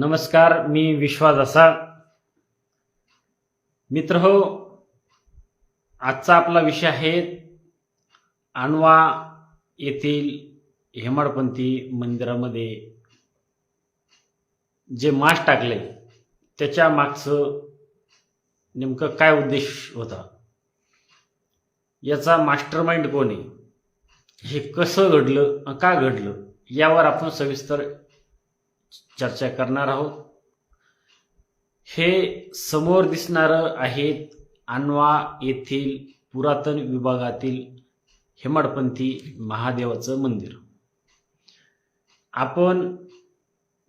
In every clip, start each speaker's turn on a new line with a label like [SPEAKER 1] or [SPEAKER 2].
[SPEAKER 1] नमस्कार मी विश्वास असा. मित्र हो आजचा आपला विषय आहे आणवा येथील हेमाडपंथी मंदिरामध्ये जे मास टाकले त्याच्या मागचं नेमकं काय उद्देश होता? याचा मास्टर माइंड कोण आहे? हे कसं घडलं का घडलं? यावर आपण सविस्तर चर्चा करणार आहोत. हे समोर दिसणारं आहेत अनवा येथील पुरातन विभागातील हेमाडपंथी महादेवाचं मंदिर. आपण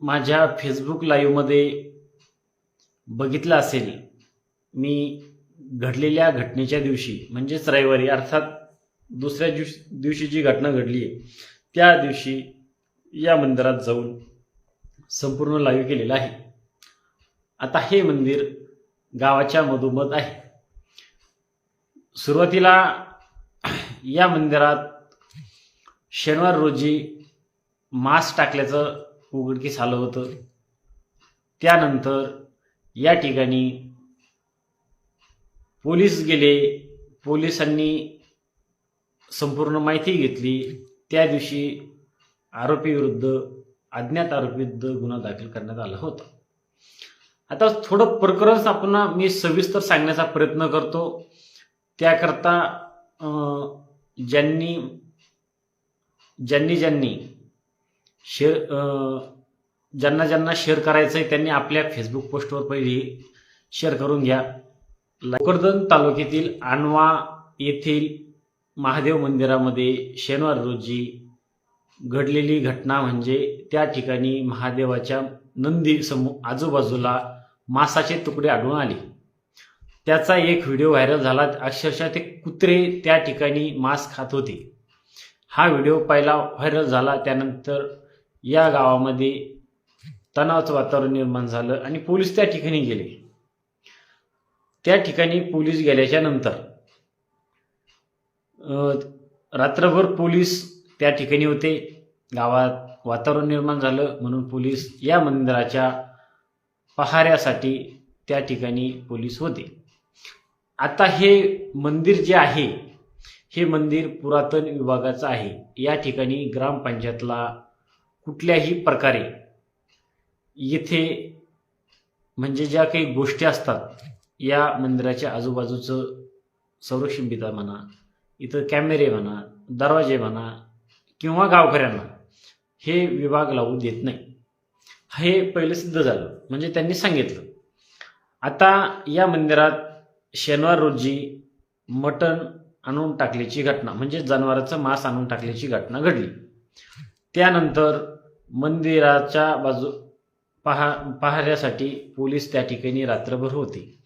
[SPEAKER 1] माझ्या फेसबुक लाईव्हमध्ये बघितलं असेल मी घडलेल्या घटनेच्या दिवशी म्हणजेच रविवारी अर्थात दुसऱ्या दिवशी दिवशी जी घटना घडली आहे त्या दिवशी या मंदिरात जाऊन संपूर्ण लाईव्ह केलेलं आहे. आता हे मंदिर गावाच्या मधोमध आहे. सुरुवातीला या मंदिरात शनिवार रोजी मास टाकल्याचं उघडकीस आलं होतं. त्यानंतर या ठिकाणी पोलीस गेले. पोलिसांनी संपूर्ण माहिती घेतली. त्या दिवशी आरोपीविरुद्ध अज्ञात आरोपीविरुद्ध गुन्हा दाखल करण्यात आला होता. आता थोडं प्रकरण आपण मी सविस्तर सांगण्याचा प्रयत्न करतो. त्याकरता ज्यांनी ज्यांनी ज्यांनी शेअर ज्यांना ज्यांना शेअर करायचं आहे त्यांनी आपल्या फेसबुक पोस्टवर पहिली शेअर करून घ्या. भोकरदन तालुक्यातील आणवा येथील महादेव मंदिरामध्ये शनिवार रोजी घडलेली घटना म्हणजे त्या ठिकाणी महादेवाच्या नंदी समू आजूबाजूला मासाचे तुकडे आढळून आले. त्याचा एक व्हिडिओ व्हायरल झाला. अक्षरशः ते कुत्रे त्या ठिकाणी मांस खात होते. हा व्हिडिओ पहिला व्हायरल झाला. त्यानंतर या गावामध्ये तणावाचं वातावरण निर्माण झालं आणि पोलीस त्या ठिकाणी गेले. त्या ठिकाणी पोलीस गेल्याच्यानंतर रात्रभर पोलीस त्या ठिकाणी होते. गावात वातावरण निर्माण झालं म्हणून पोलीस या मंदिराच्या पहाऱ्यासाठी त्या ठिकाणी पोलीस होते. आता हे मंदिर जे आहे हे मंदिर पुरातन विभागाचं आहे. या ठिकाणी ग्रामपंचायतला कुठल्याही प्रकारे येथे म्हणजे ज्या काही गोष्टी असतात या मंदिराच्या आजूबाजूचं संरक्षण भिता म्हणा इथं कॅमेरे म्हणा दरवाजे म्हणा किंवा गावकऱ्यांना हे विभाग लावू देत नाही. हे पहिलं सिद्ध झालं. म्हणजे त्यांनी सांगितलं. आता या मंदिरात शनिवार रोजी मटण आणून टाकल्याची घटना म्हणजे जनावराचं मांस आणून टाकल्याची घटना घडली. त्यानंतर मंदिराच्या बाजू पहा पाहण्यासाठी पोलीस त्या ठिकाणी रात्रभर होते.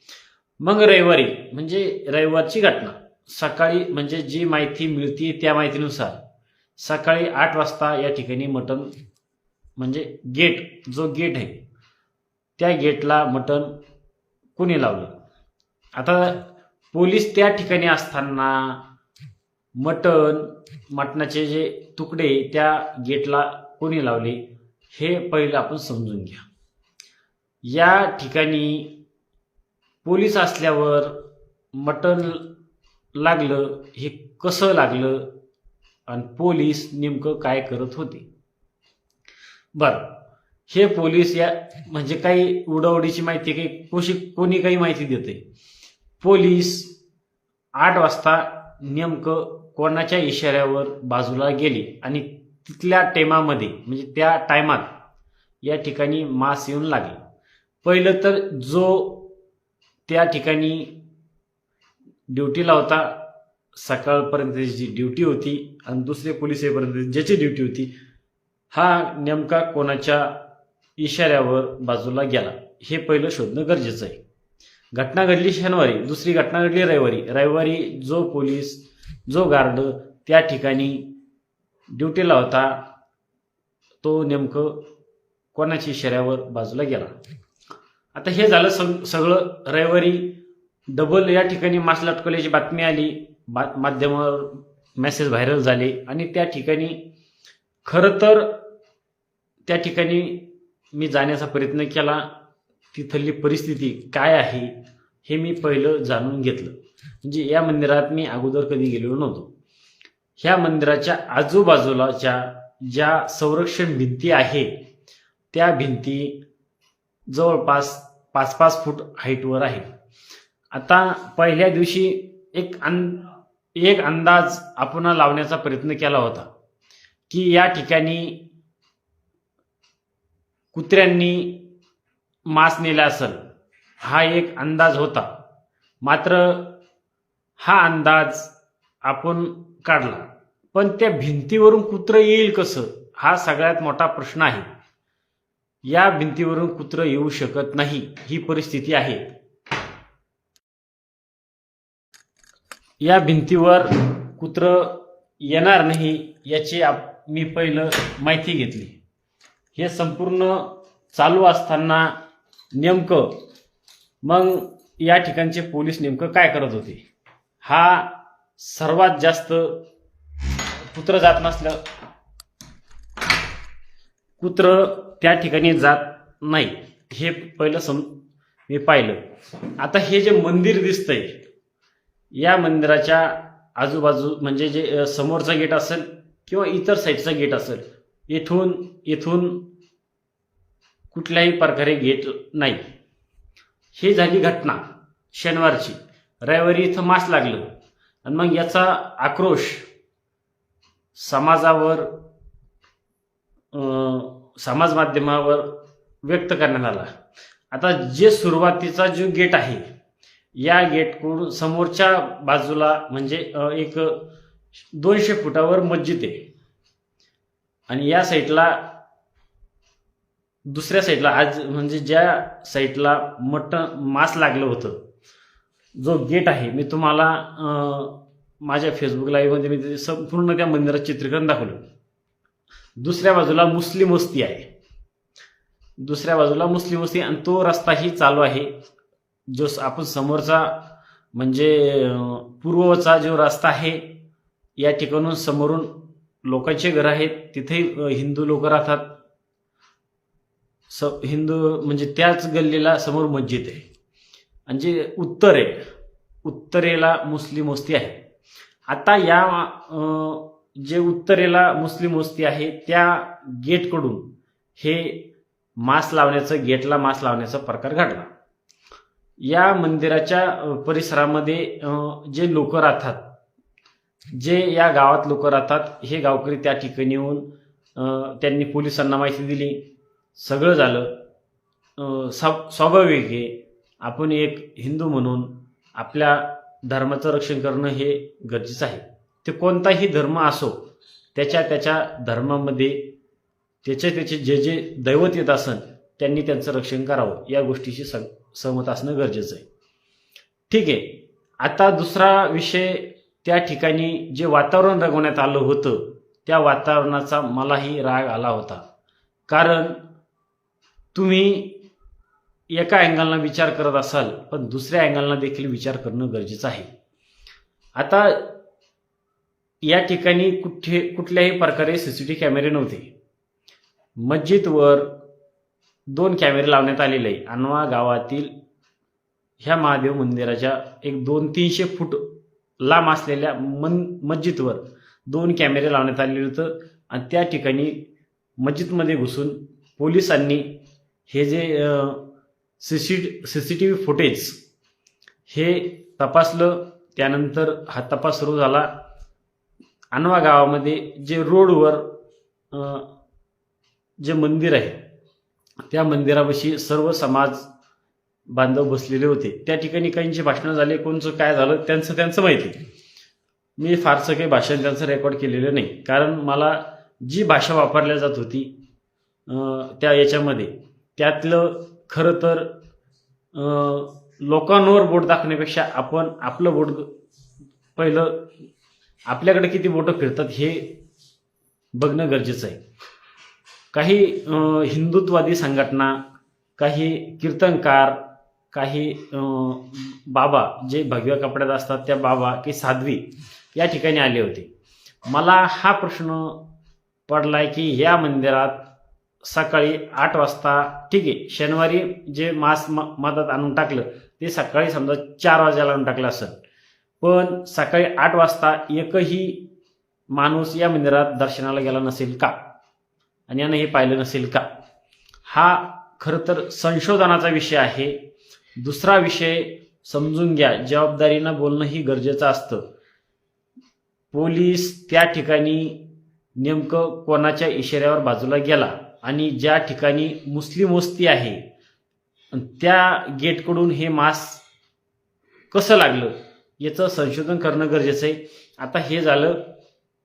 [SPEAKER 1] मग रविवारी म्हणजे रविवारची घटना. सकाळी म्हणजे जी माहिती मिळते त्या माहितीनुसार सकाळी आठ वाजता या ठिकाणी मटण म्हणजे गेट जो गेट आहे त्या गेटला मटण कुणी लावलं? आता पोलीस त्या ठिकाणी असताना मटण मटणाचे जे तुकडे त्या गेटला कोणी लावले? हे पहिलं आपण समजून घ्या. या ठिकाणी पोलीस असल्यावर मटण लागलं हे कसं लागलं? आणि पोलीस नेमकं काय करत होते? बर हे पोलीस या म्हणजे काही उडावडीची माहिती काही कोशी कोणी काही माहिती देते पोलीस आठ वाजता नेमकं कोणाच्या इशाऱ्यावर बाजूला गेले आणि तिथल्या टेमामध्ये म्हणजे त्या टायमात या ठिकाणी मास येऊन लागले. पहिलं तर जो त्या ठिकाणी ड्युटीला होता सकाळपर्यंत जी ड्युटी होती आणि दुसरे पोलीस येईपर्यंत ज्याची ड्युटी होती हा नेमका कोणाच्या इशाऱ्यावर बाजूला गेला? हे पहिलं शोधणं गरजेचं आहे. घटना घडली शनिवारी दुसरी घटना घडली रविवारी. रविवारी जो पोलीस जो गार्ड त्या ठिकाणी ड्युटीला होता तो नेमकं कोणाच्या इशाऱ्यावर बाजूला गेला? आता हे झालं सग सगळं रविवारी. डबल या ठिकाणी मास लटकवल्याची बातमी आली. माध्यमावर मेसेज व्हायरल झाले आणि त्या ठिकाणी खरं तर त्या ठिकाणी मी जाण्याचा प्रयत्न केला. तिथली परिस्थिती काय आहे हे मी पहिलं जाणून घेतलं. म्हणजे या मंदिरात मी अगोदर कधी गेलेलो नव्हतो. ह्या मंदिराच्या आजूबाजूलाच्या ज्या संरक्षण भिंती आहे त्या भिंती जवळपास पाच पाच फूट हाईटवर आहे. आता पहिल्या दिवशी एक अन एक अंदाज आपण लावण्याचा प्रयत्न केला होता की या ठिकाणी कुत्र्यांनी मांस नेला असेल हा एक अंदाज होता. मात्र हा अंदाज आपण काढला. पण त्या भिंतीवरून कुत्रं येईल कसं हा सगळ्यात मोठा प्रश्न आहे. या भिंतीवरून कुत्रं येऊ शकत नाही ही परिस्थिती आहे. या भिंतीवर कुत्रं येणार नाही याची आप- मी पहिलं माहिती घेतली. हे संपूर्ण चालू असताना नेमकं मग या ठिकाणचे पोलीस नेमकं काय करत होते? हा सर्वात जास्त कुत्र जात नसलं कुत्र त्या ठिकाणी जात नाही. हे पहिलं सम मी पाहिलं. आता हे जे मंदिर दिसतंय या मंदिराच्या आजूबाजू म्हणजे जे समोरचा गेट असेल किंवा इतर साईडचा गेट असेल इथून इथून कुठल्याही प्रकारे गेट नाही. ही झाली घटना शनिवारची. रविवारी इथं मास लागलं. आणि मग याचा आक्रोश समाजावर समाज माध्यमावर व्यक्त करण्यात आला. आता जे सुरुवातीचा जो गेट आहे या गेटकडून समोरच्या बाजूला म्हणजे एक दोनशे फुटावर मस्जिद आहे. आणि या साईडला दुसऱ्या साईडला आज म्हणजे ज्या साईडला मटण मास लागलं होतं जो गेट आहे मी तुम्हाला माझ्या फेसबुक लाईव्हमध्ये मी संपूर्ण त्या मंदिरात चित्रीकरण दाखवलं. दुसऱ्या बाजूला मुस्लिम वस्ती आहे. दुसऱ्या बाजूला मुस्लिम वस्ती आणि तो रस्ताही चालू आहे. जो स- आपण समोरचा म्हणजे पूर्वचा जो रस्ता आहे या ठिकाणून समोरून लोकांचे घर आहेत तिथे हिंदू लोक राहतात. स हिंदू म्हणजे त्याच गल्लीला समोर मस्जिद आहे. आणि जे उत्तर आहे उत्तरेला मुस्लिम वस्ती आहे. आता या जे उत्तरेला मुस्लिम वस्ती आहे त्या गेटकडून हे मास लावण्याचं गेटला मास लावण्याचा प्रकार घडला. या मंदिराच्या परिसरामध्ये जे लोक राहतात जे या गावात लोक राहतात हे गावकरी त्या ठिकाणी येऊन त्यांनी पोलिसांना माहिती दिली. सगळं झालं. स्वाभाविक आहे. आपण एक हिंदू म्हणून आपल्या धर्माचं रक्षण करणं हे गरजेचं आहे. ते कोणताही धर्म असो त्याच्या त्याच्या धर्मामध्ये त्याचे त्याचे जे जे दैवत येत असन त्यांनी त्यांचं रक्षण करावं या गोष्टीशी सग सहमत असणं गरजेचं आहे. ठीक आहे. आता दुसरा विषय त्या ठिकाणी जे वातावरण रंगवण्यात आलं होतं त्या वातावरणाचा मलाही राग आला होता. कारण तुम्ही एका अँगलना विचार करत असाल पण दुसऱ्या अँगलना देखील विचार करणं गरजेचं आहे. आता या ठिकाणी कुठे कुठल्याही प्रकारे सी सी टी कॅमेरे नव्हते. मस्जिदवर दोन कॅमेरे लावण्यात आलेले आहे. अनवा गावातील ह्या महादेव मंदिराच्या एक दोन तीनशे फूट लांब असलेल्या मन मस्जिदवर दोन कॅमेरे लावण्यात आलेले होतं. आणि त्या ठिकाणी मस्जिदमध्ये घुसून पोलिसांनी हे जे C C C C T V footage हे तपासलं. त्यानंतर हा तपास सुरू झाला. अनवा गावामध्ये जे रोडवर जे मंदिर आहे त्या मंदिरापाशी सर्व समाज बांधव बसलेले होते. त्या ठिकाणी काहींची भाषणं झाले कोणचं काय झालं त्यांचं त्यांचं माहिती. मी फारसं काही भाषण त्यांचं रेकॉर्ड केलेलं नाही. कारण मला जी भाषा वापरल्या जात होती त्या याच्यामध्ये त्यातलं खरं तर लोकांवर बोट दाखवण्यापेक्षा आपण आपलं बोट पहिलं आपल्याकडे किती बोटं फिरतात हे बघणं गरजेचं आहे. काही हिंदुत्ववादी हिंदुत्वादी संघटना काही कीर्तनकार काही बाबा जे भगव्या कपड्यात असतात त्या बाबा की साध्वी या ठिकाणी आले होते. मला हा प्रश्न पडलाय की या मंदिरात सकाळी आठ वाजता ठीक आहे शनिवारी जे मास म- आणून टाकलं ते सकाळी समजा चार वाजायला आणून टाकलं असेल. पण सकाळी आठ वाजता एकही माणूस या मंदिरात दर्शनाला गेला नसेल का? आणि यानं हे पाहिलं नसेल का? हा खरं तर संशोधनाचा विषय आहे. दुसरा विषय समजून घ्या. जबाबदारीनं बोलणं ही गरजेचं असतं. पोलीस त्या ठिकाणी नेमकं कोणाच्या इशाऱ्यावर बाजूला गेला आणि ज्या ठिकाणी मुस्लिम वस्ती आहे त्या गेटकडून हे मास कसं लागलं याचं संशोधन करणं गरजेचं आहे. आता हे झालं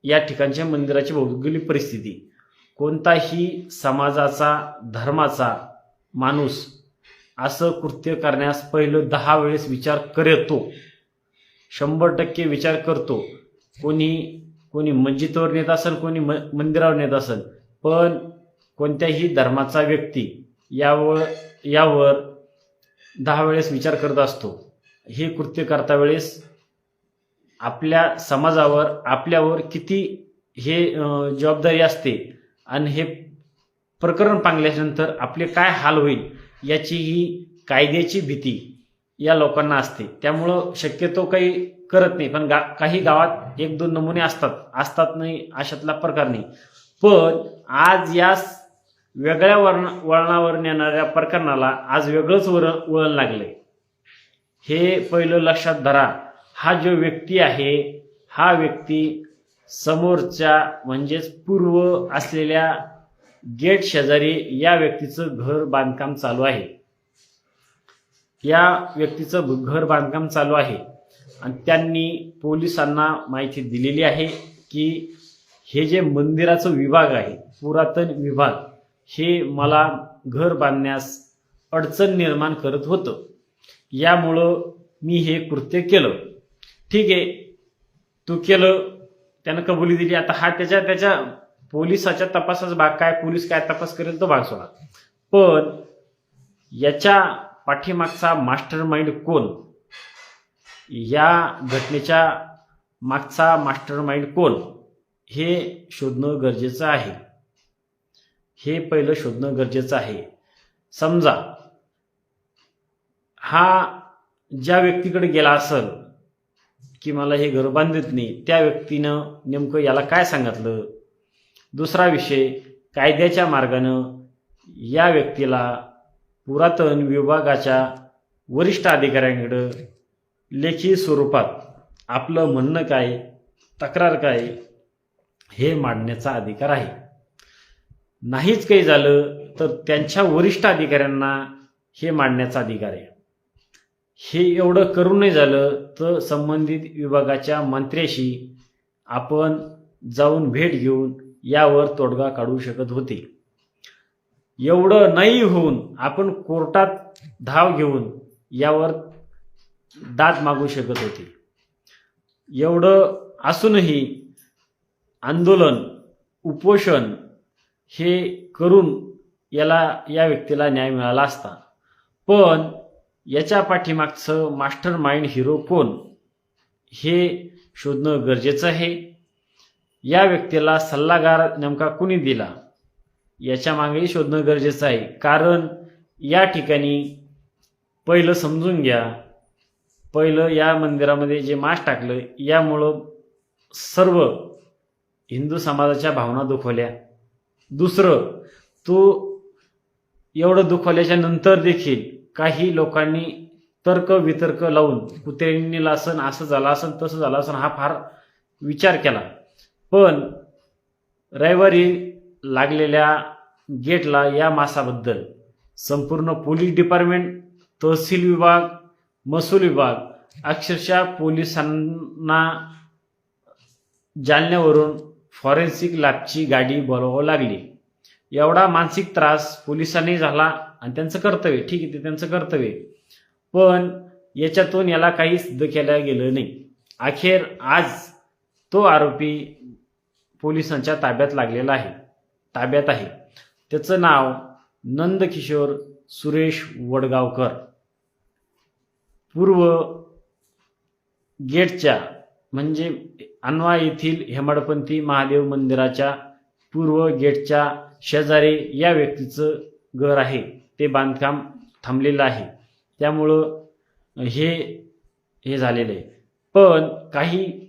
[SPEAKER 1] या ठिकाणच्या मंदिराची भौगोलिक परिस्थिती. कोणताही समाजाचा धर्माचा माणूस असं कृत्य करण्यास पहिलं दहा वेळेस विचार करतो. शंभर टक्के विचार करतो. कोणी कोणी मस्जिदवर नेत असेल कोणी म मंदिरावर नेत असेल पण कोणत्याही धर्माचा व्यक्ती यावर यावर दहा वेळेस विचार करत असतो. हे कृत्य करता वेळेस आपल्या समाजावर आपल्यावर किती हे जबाबदारी असते आणि हे प्रकरण पांगल्यानंतर आपले काय हाल होईल याची ही कायद्याची भीती या लोकांना असते. त्यामुळं शक्यतो काही करत नाही. पण गा काही गावात एक दोन नमुने असतात. असतात नाही अशातला प्रकार नाही. पण आज या वेगळ्या वर्ण वळणावर नेणाऱ्या प्रकरणाला आज वेगळंच वर वळण लागले हे पहिलं लक्षात धरा. हा जो व्यक्ती आहे हा व्यक्ती समोरच्या म्हणजेच पूर्व असलेल्या गेट शेजारी या व्यक्तीचं घर बांधकाम चालू आहे. या व्यक्तीचं घर बांधकाम चालू आहे. आणि त्यांनी पोलिसांना माहिती दिलेली आहे की हे जे मंदिराचं विभाग आहे पुरातन विभाग हे मला घर बांधण्यास अडचण निर्माण करत होतं. यामुळं मी हे कृत्य केलं. ठीक आहे. तू केलं त्यानं कबुली दिली. आता हा त्याच्या त्याच्या पोलिसाच्या तपासाचा भाग काय? पोलीस काय तपास करेल तो भाग सोडा. पण याच्या पाठीमागचा मास्टर माइंड कोण? या घटनेच्या मागचा मास्टर माइंड कोण? हे शोधणं गरजेचं आहे. हे पहिलं शोधणं गरजेचं आहे. समजा हा ज्या व्यक्तीकडे गेला असेल की मला हे घर बांधत नाही त्या व्यक्तीनं नेमकं याला काय सांगितलं? दुसरा विषय कायद्याच्या मार्गानं या व्यक्तीला पुरातन विभागाच्या वरिष्ठ अधिकाऱ्यांकडं लेखी स्वरूपात आपलं म्हणणं काय तक्रार काय हे मांडण्याचा अधिकार आहे. नाहीच काही झालं तर त्यांच्या वरिष्ठ अधिकाऱ्यांना हे मांडण्याचा अधिकार आहे. हे एवढं करून नाही झालं तर संबंधित विभागाच्या मंत्र्याशी आपण जाऊन भेट घेऊन यावर तोडगा काढू शकत होते. एवढं नाही होऊन आपण कोर्टात धाव घेऊन यावर दाद मागू शकत होते. एवढं असूनही आंदोलन उपोषण हे करून याला या व्यक्तीला न्याय मिळाला असता. पण याच्या पाठीमागचं मास्टर माइंड हिरो कोण हे शोधणं गरजेचं आहे. या व्यक्तीला सल्लागार नेमका कुणी दिला? याच्या मागेही शोधणं गरजेचं आहे. कारण या ठिकाणी पहिलं समजून घ्या. पहिलं या मंदिरामध्ये जे मास टाकलं यामुळं सर्व हिंदू समाजाच्या भावना दुखवल्या. दुसरं तो एवढं दुखवल्याच्या नंतर देखील काही लोकांनी तर्क वितर्क लावून कुत्र्यांनी लासन असं झालं असन तसं झालं असन हा फार विचार केला. पण रविवारी लागलेल्या गेटला या मासाबद्दल संपूर्ण पोलीस डिपार्टमेंट तहसील विभाग महसूल विभाग अक्षरशः पोलिसांना जालन्यावरून फॉरेन्सिक लॅबची गाडी बोलावं लागली. एवढा मानसिक त्रास पोलिसांनी झाला. आणि त्यांचं कर्तव्य ठीक आहे ते त्यांचं कर्तव्य पण याच्यातून याला काही सिद्ध केलं गेलं नाही. अखेर आज तो आरोपी पोलिसांच्या ताब्यात लागलेला आहे ताब्यात आहे. त्याचं नाव नंदकिशोर सुरेश वडगावकर. पूर्व गेटच्या म्हणजे अनवा येथील हेमाडपंथी महादेव मंदिराच्या पूर्व गेटच्या शेजारी या व्यक्तीचं घर आहे. ते बांधकाम थांबलेलं आहे. त्यामुळं हे हे झालेलं आहे. पण काही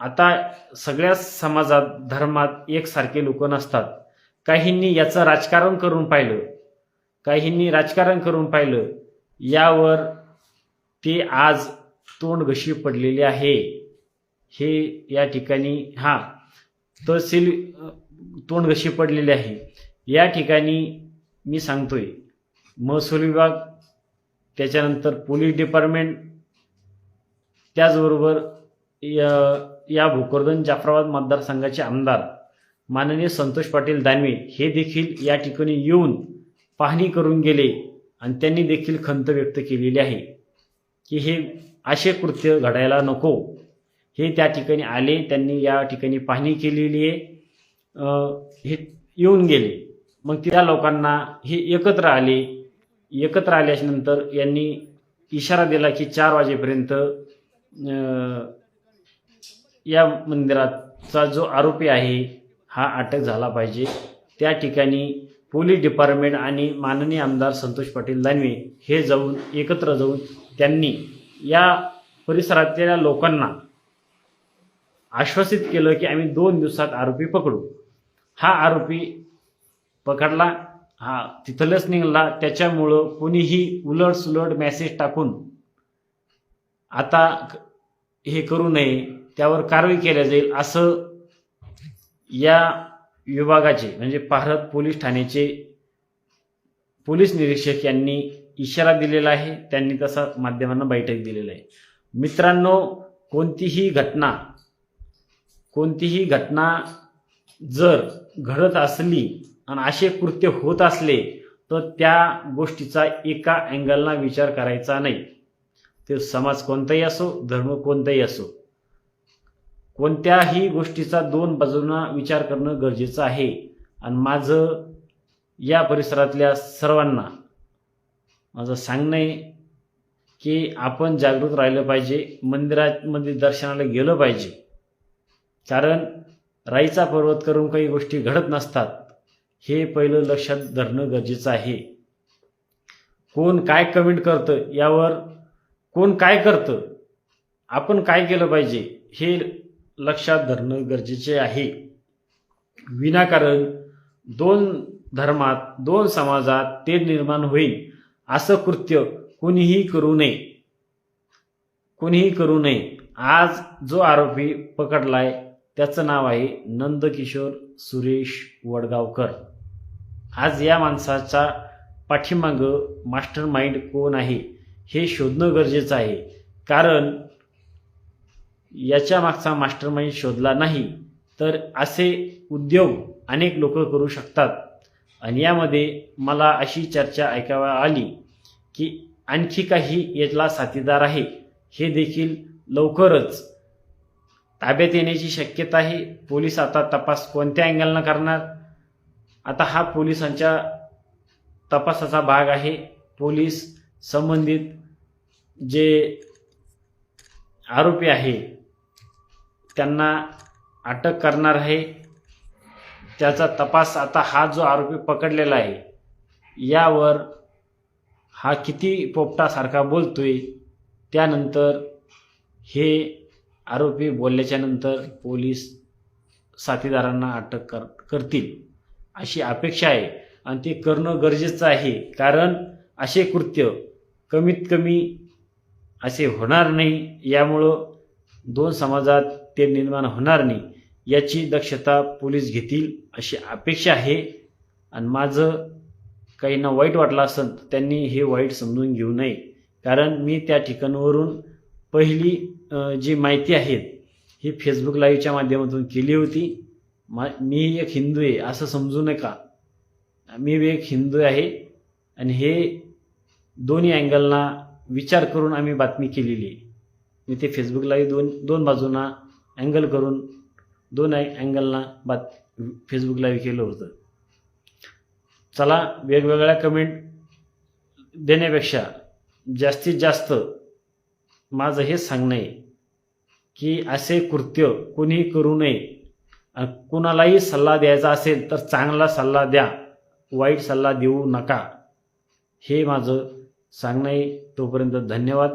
[SPEAKER 1] आता सगळ्याच समाजात धर्मात एकसारखे लोक नसतात. काहींनी याचं राजकारण करून पाहिलं. काहींनी राजकारण करून पाहिलं. यावर ते आज तोंड घशी पडलेले आहे. हे या ठिकाणी हा तहसील तोंड घशी पडलेले आहे. या ठिकाणी मी सांगतोय महसूल विभाग त्याच्यानंतर पोलीस डिपार्टमेंट त्याचबरोबर या या भोकरदन जाफराबाद मतदारसंघाचे आमदार माननीय संतोष पाटील दानवे हे देखील या ठिकाणी येऊन पाहणी करून गेले आणि त्यांनी देखील खंत व्यक्त केलेली आहे की हे असे कृत्य घडायला नको. हे त्या ठिकाणी आले त्यांनी या ठिकाणी पाहणी केलेली आहे. हे येऊन गेले. मग त्या लोकांना हे एकत्र आले. एकत्र आल्यानंतर यांनी इशारा दिला की चार वाजेपर्यंत या मंदिराचा जो आरोपी आहे हा अटक झाला पाहिजे. त्या ठिकाणी पोलीस डिपार्टमेंट आणि माननीय आमदार संतोष पाटील दानवे हे जाऊन एकत्र जाऊन त्यांनी या परिसरातल्या लोकांना आश्वासित केलं की आम्ही दोन दिवसात आरोपी पकडू. हा आरोपी पकडला. हा तिथलंच निघाला. त्याच्यामुळं कोणीही उलट सुलट मेसेज टाकून आता हे करू नये त्यावर कारवाई केल्या जाईल असं या विभागाचे म्हणजे भारत पोलीस ठाण्याचे पोलीस निरीक्षक यांनी इशारा दिलेला आहे. त्यांनी तसा माध्यमांना बैठक दिलेला आहे. मित्रांनो कोणतीही घटना कोणतीही घटना जर घडत असली आणि असे कृत्य होत असले तर त्या गोष्टीचा एका अँगलना विचार करायचा नाही. ते समाज कोणताही असो धर्म कोणताही असो कोणत्याही गोष्टीचा दोन बाजूंना विचार करणं गरजेचं आहे. आणि माझं या परिसरातल्या सर्वांना माझं सांगणं आहे की आपण जागृत राहिलं पाहिजे मंदिरामध्ये दर्शनाला गेलं पाहिजे. कारण राईचा पर्वत करून काही गोष्टी घडत नसतात. हे पहिलं लक्षात धरणं गरजेचं आहे. कोण काय कमेंट करतं यावर कोण काय करतं आपण काय केलं पाहिजे हे लक्षात धरणं गरजेचे आहे. विनाकारण दोन धर्मात दोन समाजात ते निर्माण होईल असं कृत्य कोणीही करू नये. कोणीही करू नये. आज जो आरोपी पकडलाय त्याचं नाव आहे नंदकिशोर सुरेश वडगावकर. आज या माणसाचा पाठीमागं मास्टर माइंड कोण आहे हे शोधणं गरजेचं आहे. कारण याच्या मागचा मास्टर माइंड शोधला नाही तर असे उद्योग अनेक लोक करू शकतात. आणि यामध्ये मला अशी चर्चा ऐकावा आली की आणखी काही यातला साथीदार आहे हे देखील लवकरच ताब्यात येण्याची शक्यता आहे. पोलीस आता तपास कोणत्या अँगलनं करणार? आता हा पोलिसांच्या तपासाचा भाग आहे. पोलीस संबंधित जे आरोपी आहे त्यांना अटक करणार आहे. त्याचा तपास आता हा जो आरोपी पकडलेला आहे यावर हा किती पोपटासारखा बोलतोय त्यानंतर हे आरोपी बोलल्याच्यानंतर पोलीस साथीदारांना अटक कर करतील. अशी अपेक्षा आहे. आणि ते करणं गरजेचं आहे. कारण असे कृत्य कमीत कमी असे होणार नाही. यामुळं दोन समाजात ते निर्माण होणार नाही. याची दक्षता पोलीस घेतील अशी अपेक्षा आहे. आणि माझं काहींना वाईट वाटलं असेल तर त्यांनी हे वाईट समजून घेऊ नये. कारण मी त्या ठिकाणावरून पहिली जी माहिती आहे ही फेसबुक लाईव्हच्या माध्यमातून केली होती. मा मी एक हिंदू आहे असं समजू नका. मी एक हिंदू आहे आणि हे दोन्ही अँगलना विचार करून आम्ही बातमी केलेली आहे. मी ते फेसबुकलाही दोन दोन बाजूंना अँगल करून दोन अँगलना बात फेसबुकलाही केलं होतं. चला वेगवेगळ्या कमेंट देण्यापेक्षा जास्तीत जास्त माझं हेच सांगणं आहे की असे कृत्य कोणीही करू नये. कुणालाही सल्ला द्यायचा असेल तर चांगला सल्ला द्या. वाईट सल्ला देऊ नका. हे माझं सांगणं आहे. तोपर्यंत धन्यवाद.